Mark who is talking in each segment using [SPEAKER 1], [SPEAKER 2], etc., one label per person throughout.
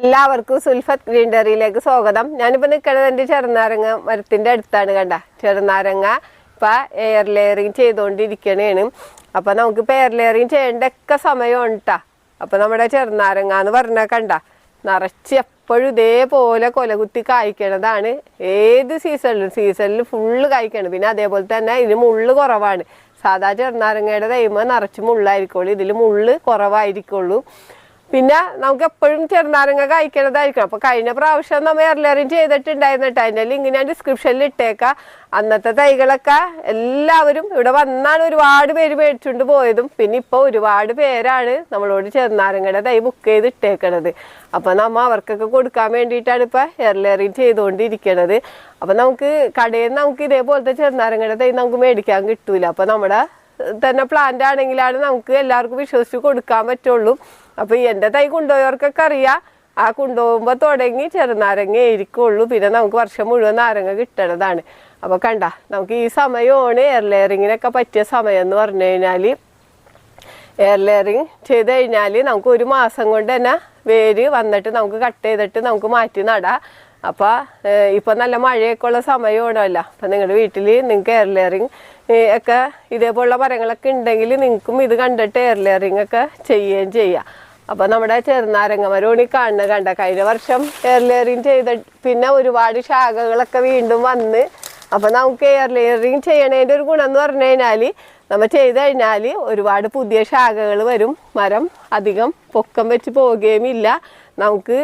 [SPEAKER 1] എല്ലാവർക്കും സുൽഫത്ത് ഗ്രീൻഡറിയിലേക്ക് സ്വാഗതം. ഞാനിപ്പോൾ നിൽക്കുന്നത് എന്റെ ചെറുനാരങ്ങ മരത്തിന്റെ അടുത്താണ് കണ്ട. ചെറുനാരങ്ങ ഇപ്പം എയർ ലെയറിങ് ചെയ്തുകൊണ്ടിരിക്കണേണ് അപ്പോൾ നമുക്കിപ്പോൾ എയർ ലെയറിങ് ചെയ്യേണ്ട ഒക്കെ സമയം ഉണ്ടാ അപ്പൊ നമ്മുടെ ചെറുനാരങ്ങ എന്ന് പറഞ്ഞാൽ കണ്ട. നിറച്ച് എപ്പോഴും ഇതേപോലെ കൊലകുത്തി കായ്ക്കണതാണ് ഏത് സീസണിലും. സീസണിൽ ഫുള്ള് കായ്ക്കണം. പിന്നെ അതേപോലെ തന്നെ ഇതിന് മുള്ള് കുറവാണ്. സാധാ ചെറുനാരങ്ങയുടെ തൈമ നിറച്ച് മുള്ളായിരിക്കുള്ളൂ. ഇതിൽ മുള്ള് കുറവായിരിക്കുള്ളൂ. പിന്നെ നമുക്ക് എപ്പോഴും ചെറുനാരങ്ങ കഴിക്കണതായിരിക്കണം. അപ്പൊ കഴിഞ്ഞ പ്രാവശ്യം നമ്മൾ എയർലെറിയും ചെയ്തിട്ടുണ്ടായിരുന്നു കേട്ടോ. അതിന്റെ ലിങ്ക് ഞാൻ ഡിസ്ക്രിപ്ഷനിൽ ഇട്ടേക്കാം. അന്നത്തെ തൈകളൊക്കെ എല്ലാവരും ഇവിടെ വന്നാണ് ഒരുപാട് പേര് മേടിച്ചുകൊണ്ട് പോയതും. പിന്നെ ഇപ്പൊ ഒരുപാട് പേരാണ് നമ്മളോട് ചെറുനാരങ്ങയുടെ തൈ ബുക്ക് ചെയ്ത് ഇട്ടേക്കണത് അപ്പൊ നമ്മ അവർക്കൊക്കെ കൊടുക്കാൻ വേണ്ടിയിട്ടാണ് ഇപ്പൊ എയർലെറിയും ചെയ്തുകൊണ്ടിരിക്കണത്. അപ്പൊ നമുക്ക് കടയിൽ നിന്ന് നമുക്ക് ഇതേപോലത്തെ ചെറുനാരങ്ങയുടെ തൈ നമുക്ക് മേടിക്കാൻ കിട്ടൂല. അപ്പൊ നമ്മുടെ തന്നെ പ്ലാന്റ് ആണെങ്കിലാണ് നമുക്ക് എല്ലാവർക്കും വിശ്വസിച്ച് കൊടുക്കാൻ പറ്റുള്ളൂ. അപ്പൊ എന്റെ തൈ കൊണ്ടുപോയവർക്കൊക്കെ അറിയാം. ആ കൊണ്ടുപോകുമ്പോൾ തുടങ്ങി ചെറുനാരങ്ങ ആയിരിക്കുള്ളൂ പിന്നെ നമുക്ക് വർഷം മുഴുവൻ നാരങ്ങ കിട്ടണതാണ്. അപ്പൊ കണ്ട നമുക്ക് ഈ സമയമാണ് എയർ ലെയറിങ്ങിനൊക്കെ പറ്റിയ സമയം എന്ന് പറഞ്ഞു കഴിഞ്ഞാൽ. എയർ ലെയറിങ് ചെയ്ത് കഴിഞ്ഞാൽ നമുക്ക് ഒരു മാസം കൊണ്ട് തന്നെ വേര് വന്നിട്ട് നമുക്ക് കട്ട് ചെയ്തിട്ട് നമുക്ക് മാറ്റി നടാം. അപ്പോൾ ഇപ്പം നല്ല മഴയൊക്കെ ഉള്ള സമയമാണല്ല. അപ്പം നിങ്ങളുടെ വീട്ടിൽ നിങ്ങൾക്ക് എയർ ലെയറിങ് ഒക്കെ ഇതേപോലുള്ള മരങ്ങളൊക്കെ ഉണ്ടെങ്കിൽ നിങ്ങൾക്കും ഇത് കണ്ടിട്ട് എയർ ലെയറിങ് ഒക്കെ ചെയ്യുകയും ചെയ്യാം. അപ്പോൾ നമ്മുടെ ചെറുനാരങ്ങമരോണി കാണുന്ന കണ്ട കഴിഞ്ഞ വർഷം എയർ ലെയറിങ് ചെയ്ത പിന്നെ ഒരുപാട് ശാഖകളൊക്കെ വീണ്ടും വന്ന് അപ്പൊ നമുക്ക് എയർ ലെയറിങ് ചെയ്യണതിന്റെ ഒരു ഗുണം എന്ന് പറഞ്ഞു കഴിഞ്ഞാൽ നമ്മൾ ചെയ്ത് കഴിഞ്ഞാൽ ഒരുപാട് പുതിയ ശാഖകൾ വരും മരം അധികം പൊക്കം വെച്ച് പോവുകയും ഇല്ല. നമുക്ക്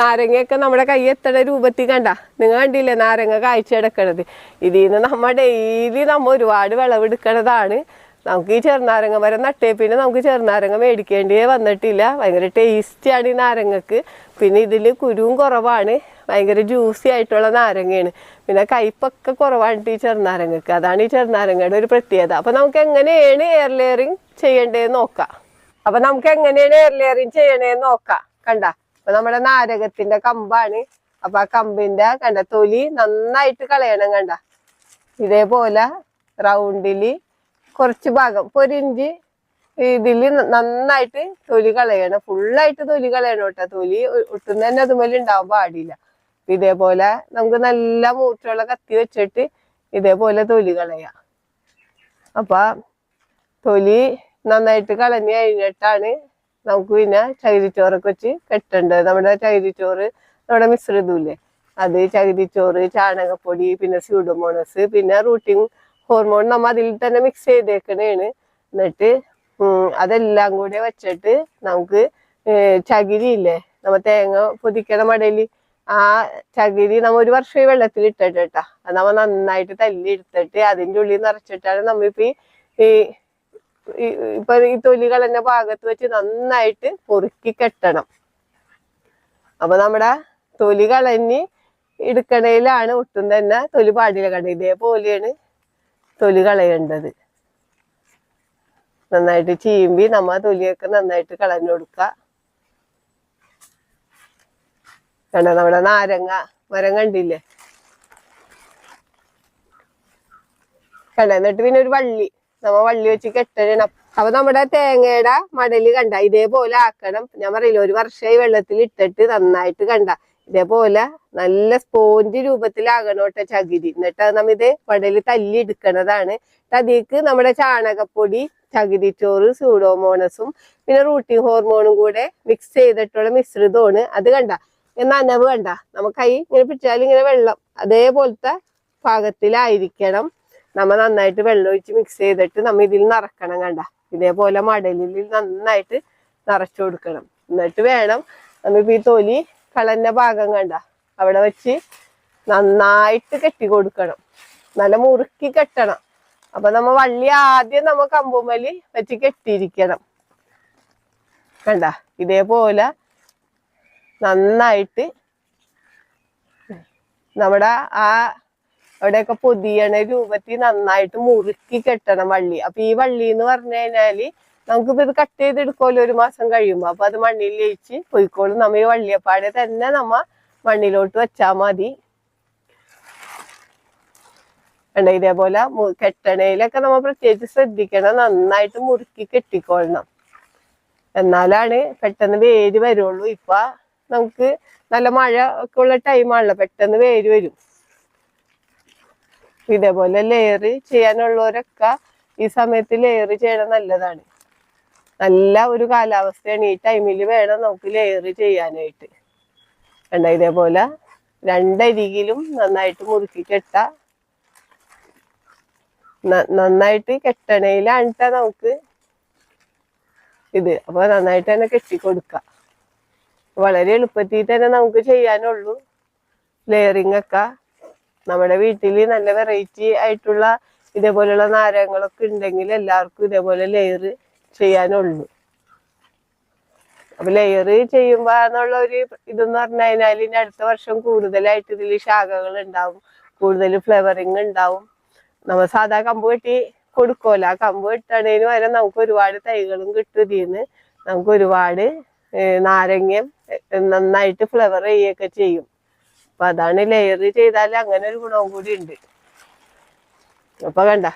[SPEAKER 1] നാരങ്ങയൊക്കെ നമ്മുടെ കൈ എത്തണ രൂപത്തിൽ കണ്ട. നിങ്ങൾ കണ്ടില്ലേ നാരങ്ങ കാഴ്ച എടുക്കണത്? ഇതിൽ നിന്ന് നമ്മൾ ഡെയിലി നമ്മൾ ഒരുപാട് വിളവെടുക്കണതാണ് നമുക്ക് ഈ ചെറുനാരങ്ങ മരം നട്ടേ പിന്നെ നമുക്ക് ചെറുനാരങ്ങ മേടിക്കേണ്ടിയേ വന്നിട്ടില്ല. ഭയങ്കര ടേസ്റ്റിയാണ് ഈ നാരങ്ങക്ക്. പിന്നെ ഇതിൽ കുരുവും കുറവാണ്. ഭയങ്കര ജ്യൂസി ആയിട്ടുള്ള നാരങ്ങയാണ്. പിന്നെ കയ്പൊക്കെ കുറവാണ് ഈ ചെറുനാരങ്ങക്ക്. അതാണ് ഈ ചെറുനാരങ്ങയുടെ ഒരു പ്രത്യേകത. അപ്പം നമുക്ക് എങ്ങനെയാണ് എയർ ലെയറിങ് ചെയ്യേണ്ടതെന്ന് നോക്കാം. അപ്പം നമുക്ക് എങ്ങനെയാണ് എയർ ലെയറിങ് ചെയ്യണേന്ന് നോക്കാം. കണ്ട. അപ്പൊ നമ്മുടെ നാരകത്തിന്റെ കമ്പാണ്. അപ്പൊ ആ കമ്പിന്റെ കണ്ട തൊലി നന്നായിട്ട് കളയണം കണ്ട. ഇതേപോലെ റൗണ്ടിൽ കുറച്ച് ഭാഗം ഇപ്പൊ ഇതിൽ നന്നായിട്ട് തൊലി കളയണം. ഫുള്ളായിട്ട് തൊലി കളയണം കേട്ടോ. തൊലി ഒട്ടും തന്നെ അതുപോലെ ഉണ്ടാവാൻ പാടില്ല. ഇതേപോലെ നമുക്ക് നല്ല മൂർച്ചയുള്ള കത്തി വെച്ചിട്ട് ഇതേപോലെ തൊലി കളയാം. അപ്പൊ തൊലി നന്നായിട്ട് കളഞ്ഞു കഴിഞ്ഞിട്ടാണ് നമുക്ക് പിന്നെ ചകിരിച്ചോറൊക്കെ വെച്ച് കെട്ടേണ്ടത് നമ്മുടെ ചകിരിച്ചോറ് നമ്മുടെ മിശ്രിതമില്ലേ അത് ചകിരിച്ചോറ് ചാണകപ്പൊടി പിന്നെ സ്യൂഡോമോണസ് പിന്നെ റൂട്ടിങ് ഹോർമോൺ നമ്മൾ അതിൽ തന്നെ മിക്സ് ചെയ്തേക്കണേണ്. എന്നിട്ട് അതെല്ലാം കൂടെ വെച്ചിട്ട് നമുക്ക് ചകിരിയില്ലേ നമ്മ തേങ്ങ പൊതിക്കണ മടയിൽ ആ ചകിരി നമ്മ ഒരു വർഷം ഈ വെള്ളത്തിൽ ഇട്ടിട്ടാ അത് നമ്മ നന്നായിട്ട് തല്ലി എടുത്തിട്ട് അതിന്റെ ഉള്ളിൽ നിറച്ചിട്ടാണ് നമ്മിപ്പോ ഈ- ഇപ്പൊ ഈ തൊലി കളഞ്ഞ ഭാഗത്ത് വെച്ച് നന്നായിട്ട് പൊറുക്കി കെട്ടണം. അപ്പൊ നമ്മുടെ തൊലി കളഞ്ഞ് എടുക്കണയിലാണ് ഒട്ടും തന്നെ തൊലി പാടില്ല കണ്ട? ഇതേപോലെയാണ് തൊലി കളയേണ്ടത്. നന്നായിട്ട് ചീമ്പി നമ്മ തൊലിയൊക്കെ നന്നായിട്ട് കളഞ്ഞു കൊടുക്ക. കണ്ട? നമ്മുടെ നാരങ്ങ മരം കണ്ടില്ലേ? കണ്ട? എന്നിട്ട് പിന്നെ ഒരു വള്ളി. നമ്മ വള്ളി വെച്ച് കെട്ടണം അപ്പൊ നമ്മുടെ തേങ്ങയുടെ മടൽ കണ്ട ഇതേപോലെ ആക്കണം. ഞാൻ പറയില്ല ഒരു വർഷമായി വെള്ളത്തിൽ ഇട്ടിട്ട് നന്നായിട്ട് കണ്ട. ഇതേപോലെ നല്ല സ്പോഞ്ച് രൂപത്തിലാകണോട്ടെ ചകിരി. എന്നിട്ട് നമ്മ ഇത് മടൽ തല്ലി എടുക്കണതാണ്. അതിക്ക് നമ്മുടെ ചാണകപ്പൊടി ചകിരിച്ചോറ് സൂഡോമോണസും പിന്നെ റൂട്ടിംഗ് ഹോർമോണും കൂടെ മിക്സ് ചെയ്തിട്ടുള്ള മിശ്രിതമാണ് അത് കണ്ട. നനവ് കണ്ട. നമുക്ക് കൈ ഇങ്ങനെ പിടിച്ചാൽ ഇങ്ങനെ വെള്ളം അതേപോലത്തെ പാകത്തിലായിരിക്കണം നമ്മ നന്നായിട്ട് വെള്ളം ഒഴിച്ച് മിക്സ് ചെയ്തിട്ട് നമ്മ ഇതിൽ നിറക്കണം കണ്ട. ഇതേപോലെ മടലിൽ നന്നായിട്ട് നിറച്ചു കൊടുക്കണം. എന്നിട്ട് വേണം നമ്മൾ ഈ തൊലി കളഞ്ഞ ഭാഗം കണ്ട. അവിടെ വെച്ച് നന്നായിട്ട് കെട്ടി കൊടുക്കണം. നല്ല മുറുക്കി കെട്ടണം. അപ്പൊ നമ്മ വള്ളി ആദ്യം നമ്മ കമ്പുമലി വെച്ച് കെട്ടിയിരിക്കണം. കണ്ട? ഇതേപോലെ നന്നായിട്ട് നമ്മുടെ ആ അവിടെയൊക്കെ പൊതിയണ രൂപത്തിൽ നന്നായിട്ട് മുറുക്കി കെട്ടണം വള്ളി. അപ്പൊ ഈ വള്ളി എന്ന് പറഞ്ഞു കഴിഞ്ഞാൽ നമുക്കിപ്പോ ഇത് കട്ട് ചെയ്തെടുക്കുമല്ലോ ഒരു മാസം കഴിയുമ്പോ. അപ്പൊ അത് മണ്ണിൽ ലയിച്ച് പോയിക്കോളും. നമ്മ ഈ വള്ളിയപ്പാടെ തന്നെ നമ്മ മണ്ണിലോട്ട് വെച്ചാ മതി. വേണ്ട ഇതേപോലെ കെട്ടണയിലൊക്കെ നമ്മ പ്രത്യേകിച്ച് ശ്രദ്ധിക്കണം. നന്നായിട്ട് മുറുക്കി കെട്ടിക്കൊള്ളണം. എന്നാലാണ് പെട്ടെന്ന് വേര് വരുള്ളൂ. ഇപ്പൊ നമുക്ക് നല്ല മഴ ഒക്കെ ഉള്ള ടൈമാണല്ലോ പെട്ടെന്ന് വേര് വരും. ഇതേപോലെ ലെയർ ചെയ്യാനുള്ളവരൊക്കെ ഈ സമയത്ത് ലെയർ ചെയ്യണം നല്ലതാണ്. നല്ല ഒരു കാലാവസ്ഥയാണ് ഈ ടൈമിൽ വേണം നമുക്ക് ലെയർ ചെയ്യാനായിട്ട്. വേണ്ട ഇതേപോലെ രണ്ടരികിലും നന്നായിട്ട് മുറുക്കി കെട്ട. നന്നായിട്ട് കെട്ടണയിലാണ് നമുക്ക് ഇത്. അപ്പൊ നന്നായിട്ട് തന്നെ കെട്ടി കൊടുക്കാം വളരെ എളുപ്പത്തിൽ തന്നെ നമുക്ക് ചെയ്യാനുള്ളൂ. ലെയറിങ് ഒക്കെ. നമ്മുടെ വീട്ടിൽ നല്ല വെറൈറ്റി ആയിട്ടുള്ള ഇതേപോലെയുള്ള നാരകങ്ങളൊക്കെ ഉണ്ടെങ്കിൽ എല്ലാവർക്കും ഇതേപോലെ ലെയർ ചെയ്യാനുള്ളൂ. അപ്പൊ ലെയർ ചെയ്യുമ്പോ എന്നുള്ള ഒരു ഇതെന്ന് പറഞ്ഞു കഴിഞ്ഞാൽ ഇനി അടുത്ത വർഷം കൂടുതലായിട്ട് ഇതിൽ ശാഖകൾ ഉണ്ടാവും. കൂടുതൽ ഫ്ലവറിങ് ഉണ്ടാവും. നമ്മൾ സാധാ കമ്പ് വെട്ടി കൊടുക്കുമല്ലോ ആ കമ്പ് കെട്ടണേന് വരെ നമുക്ക് ഒരുപാട് തൈകളും കിട്ടും ഇതിന്ന്. നമുക്ക് ഒരുപാട് നാരങ്ങയും നന്നായിട്ട് ഫ്ലവർ ചെയ്യുകയൊക്കെ ചെയ്യും. അപ്പൊ അതാണ് ലെയർ ചെയ്താൽ അങ്ങനെ ഒരു ഗുണവും കൂടി ഉണ്ട്. അപ്പൊ കണ്ട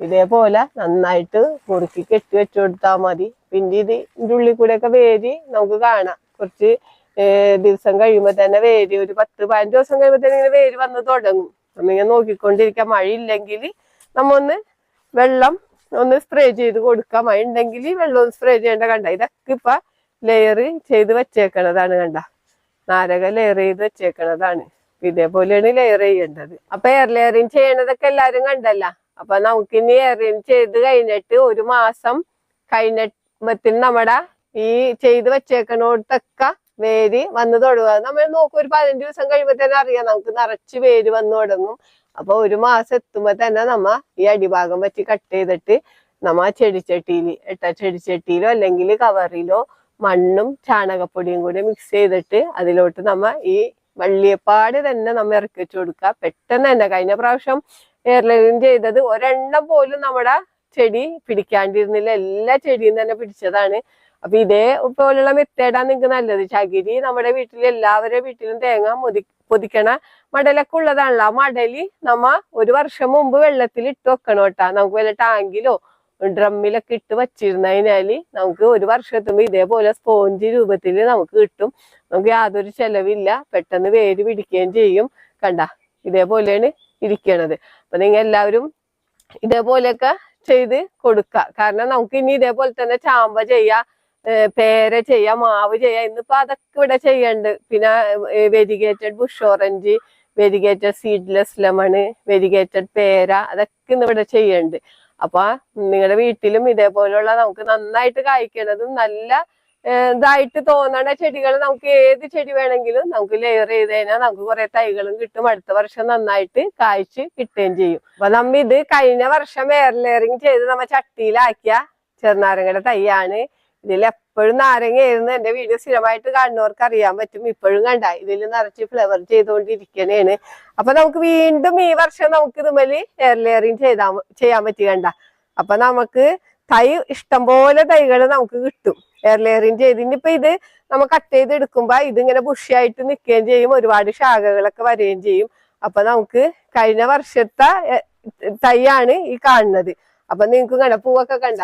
[SPEAKER 1] ഇതേപോലെ നന്നായിട്ട് മുറുക്കി കെട്ടി വെച്ചു കൊടുത്താൽ മതി. പിന്നെ ഇത് ഇതിന്റെ ഉള്ളിൽ കൂടെ ഒക്കെ വേരി നമുക്ക് കാണാം. കുറച്ച് ദിവസം കഴിയുമ്പോൾ തന്നെ വേര് ഒരു പത്ത് പതിനഞ്ച് ദിവസം കഴിയുമ്പോൾ തന്നെ ഇങ്ങനെ വേര് വന്ന് തുടങ്ങും. നമ്മിങ്ങനെ നോക്കിക്കൊണ്ടിരിക്കാം. മഴ ഇല്ലെങ്കിൽ നമ്മ ഒന്ന് വെള്ളം ഒന്ന് സ്പ്രേ ചെയ്ത് കൊടുക്കാം. മഴ ഉണ്ടെങ്കിൽ വെള്ളം ഒന്ന് സ്പ്രേ ചെയ്യേണ്ട കണ്ട. ഇതൊക്കെ ഇപ്പൊ ലെയർ ചെയ്ത് വെച്ചേക്കണതാണ് കണ്ട. നാരക ലെയർ ചെയ്ത് വെച്ചേക്കണതാണ്. ഇതേപോലെയാണ് ലെയർ ചെയ്യേണ്ടത്. അപ്പൊ എയർ ലെയറിങ് ചെയ്യണതൊക്കെ എല്ലാരും കണ്ടല്ല. അപ്പൊ നമുക്ക് ഇനി എയറിങ് ചെയ്ത് കഴിഞ്ഞിട്ട് ഒരു മാസം കഴിഞ്ഞിട്ട് നമ്മുടെ ഈ ചെയ്ത് വെച്ചേക്കണോടത്തൊക്കെ വേര് വന്ന് തുടങ്ങുക നമ്മൾ നോക്കും ഒരു പതിനഞ്ച് ദിവസം കഴിയുമ്പോ തന്നെ അറിയാം നമുക്ക് നിറച്ച് വേര് വന്ന് തുടങ്ങും. അപ്പൊ ഒരു മാസം എത്തുമ്പോ തന്നെ നമ്മ ഈ അടിഭാഗം പറ്റി കട്ട് ചെയ്തിട്ട് നമ്മ ചെടിച്ചട്ടിയിൽ ഇട്ട ചെടിച്ചട്ടിയിലോ അല്ലെങ്കിൽ കവറിലോ മണ്ണും ചാണകപ്പൊടിയും കൂടി മിക്സ് ചെയ്തിട്ട് അതിലോട്ട് നമ്മ ഈ വള്ളിയപ്പാട് തന്നെ നമ്മ ഇറക്കി വെച്ച് കൊടുക്കുക പെട്ടെന്ന് തന്നെ കഴിഞ്ഞ പ്രാവശ്യം എയർലൈൻ ചെയ്തത് ഒരെണ്ണം പോലും നമ്മുടെ ചെടി പിടിക്കാണ്ടിരുന്നില്ല. എല്ലാ ചെടിയും തന്നെ പിടിച്ചതാണ്. അപ്പൊ ഇതേ പോലുള്ള മെത്തേഡാണ് നിങ്ങൾക്ക് നല്ലത്. ചകിരി നമ്മുടെ വീട്ടിൽ എല്ലാവരുടെ വീട്ടിലും തേങ്ങ മുതി പൊതിക്കണ മടലൊക്കെ ഉള്ളതാണല്ലോ. ആ മടലി നമ്മ ഒരു വർഷം മുമ്പ് വെള്ളത്തിൽ ഇട്ട് വെക്കണം കേട്ടാ. നമുക്ക് വല്ല ടാങ്കിലോ ഡ്രമ്മിലൊക്കെ ഇട്ട് വച്ചിരുന്നതിനാൽ നമുക്ക് ഒരു വർഷത്തുമ്പോൾ ഇതേപോലെ സ്പോഞ്ച് രൂപത്തിൽ നമുക്ക് കിട്ടും. നമുക്ക് യാതൊരു ചെലവില്ല. പെട്ടെന്ന് വേര് പിടിക്കുകയും ചെയ്യും. കണ്ട? ഇതേപോലെയാണ് ഇരിക്കണത്. അപ്പൊ നിങ്ങൾ എല്ലാവരും ഇതേപോലെയൊക്കെ ചെയ്ത് കൊടുക്കുക കാരണം നമുക്ക് ഇനി ഇതേപോലെ തന്നെ ചാമ്പ ചെയ്യാം പേര ചെയ്യാം മാവ് ചെയ്യാം ഇന്നിപ്പോ അതൊക്കെ ഇവിടെ ചെയ്യണ്ട്. പിന്നെ variegated bush orange variegated seedless lemon variegated പേര അതൊക്കെ ഇന്ന് ഇവിടെ ചെയ്യണ്ട്. അപ്പൊ നിങ്ങളുടെ വീട്ടിലും ഇതേപോലെയുള്ള നമുക്ക് നന്നായിട്ട് കായ്ക്കണതും നല്ല ഇതായിട്ട് തോന്നണ ചെടികൾ നമുക്ക് ഏത് ചെടി വേണമെങ്കിലും നമുക്ക് ലെയർ ചെയ്ത് കഴിഞ്ഞാൽ നമുക്ക് കുറെ തൈകളും കിട്ടും. അടുത്ത വർഷം നന്നായിട്ട് കായ്ച്ച് കിട്ടുകയും ചെയ്യും. അപ്പൊ നമ്മ ഇത് കഴിഞ്ഞ വർഷം എയർ ലെയറിങ് ചെയ്ത് നമ്മ ചട്ടിയിലാക്കിയ ചെറുനാരങ്ങയുടെ തൈയാണ്. ഇതിൽ എപ്പോഴും നാരങ്ങയായിരുന്നു. എന്റെ വീഡിയോ സ്ഥിരമായിട്ട് കാണുന്നവർക്ക് അറിയാൻ പറ്റും. ഇപ്പോഴും കണ്ട ഇതിൽ നിറച്ച് ഫ്ലവർ ചെയ്തുകൊണ്ടിരിക്കണേണ്. അപ്പൊ നമുക്ക് വീണ്ടും ഈ വർഷം നമുക്ക് ഇതുമൽ എയർ ലെയറിങ് ചെയ്താ ചെയ്യാൻ പറ്റി കണ്ട. അപ്പൊ നമുക്ക് തൈ ഇഷ്ടംപോലെ തൈകൾ നമുക്ക് കിട്ടും. എയർ ലെയറിങ് ചെയ്ത് ഇനിയിപ്പോ ഇത് നമ്മൾ കട്ട് ചെയ്ത് എടുക്കുമ്പോ ഇതിങ്ങനെ ബുഷിയായിട്ട് നിൽക്കുകയും ചെയ്യും. ഒരുപാട് ശാഖകളൊക്കെ വരികയും ചെയ്യും. അപ്പൊ നമുക്ക് കഴിഞ്ഞ വർഷത്തെ തൈയാണ് ഈ കാണുന്നത്. അപ്പൊ നിങ്ങൾക്ക് കണ്ട പൂവൊക്കെ കണ്ട?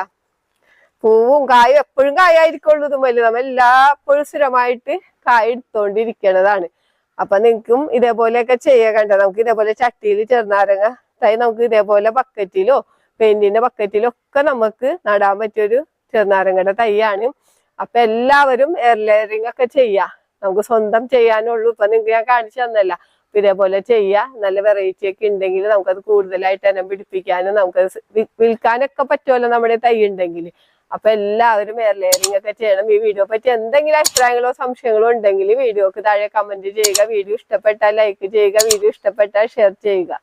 [SPEAKER 1] പൂവും കായും എപ്പോഴും കായായിരിക്കുള്ളൂ വലിയ നമ്മൾ എല്ലാപ്പോഴും സ്ഥിരമായിട്ട് കായ എടുത്തോണ്ടിരിക്കണതാണ്. അപ്പൊ നിങ്ങൾക്കും ഇതേപോലെയൊക്കെ ചെയ്യാൻ കണ്ട? നമുക്ക് ഇതേപോലെ ചട്ടിയിൽ ചെറുനാരങ്ങ തൈ നമുക്ക് ഇതേപോലെ ബക്കറ്റിലോ പെയിന്റിന്റെ ബക്കറ്റിലോ ഒക്കെ നമുക്ക് നടാൻ പറ്റിയൊരു ചെറുനാരങ്ങയുടെ തൈയാണ്. അപ്പൊ എല്ലാവരും എയർ ലെയറിംഗ് ഒക്കെ ചെയ്യാ. നമുക്ക് സ്വന്തം ചെയ്യാനുള്ളൂ. ഇപ്പൊ നിങ്ങൾക്ക് ഞാൻ കാണിച്ചു തന്നല്ല. ഇതേപോലെ ചെയ്യാ. നല്ല വെറൈറ്റി ഒക്കെ ഉണ്ടെങ്കിൽ നമുക്കത് കൂടുതലായിട്ട് തന്നെ പിടിപ്പിക്കാനും നമുക്കത് വിൽക്കാനൊക്കെ പറ്റുമല്ലോ നമ്മുടെ തൈ ഉണ്ടെങ്കിൽ. അപ്പൊ എല്ലാവരും എയർ ഒക്കെ ചെയ്യണം. ഈ വീഡിയോ പറ്റി എന്തെങ്കിലും അഭിപ്രായങ്ങളോ സംശയങ്ങളോ ഉണ്ടെങ്കിൽ വീഡിയോക്ക് താഴെ കമന്റ് ചെയ്യുക. വീഡിയോ ഇഷ്ടപ്പെട്ടാൽ ലൈക്ക് ചെയ്യുക. വീഡിയോ ഇഷ്ടപ്പെട്ടാൽ ഷെയർ ചെയ്യുക.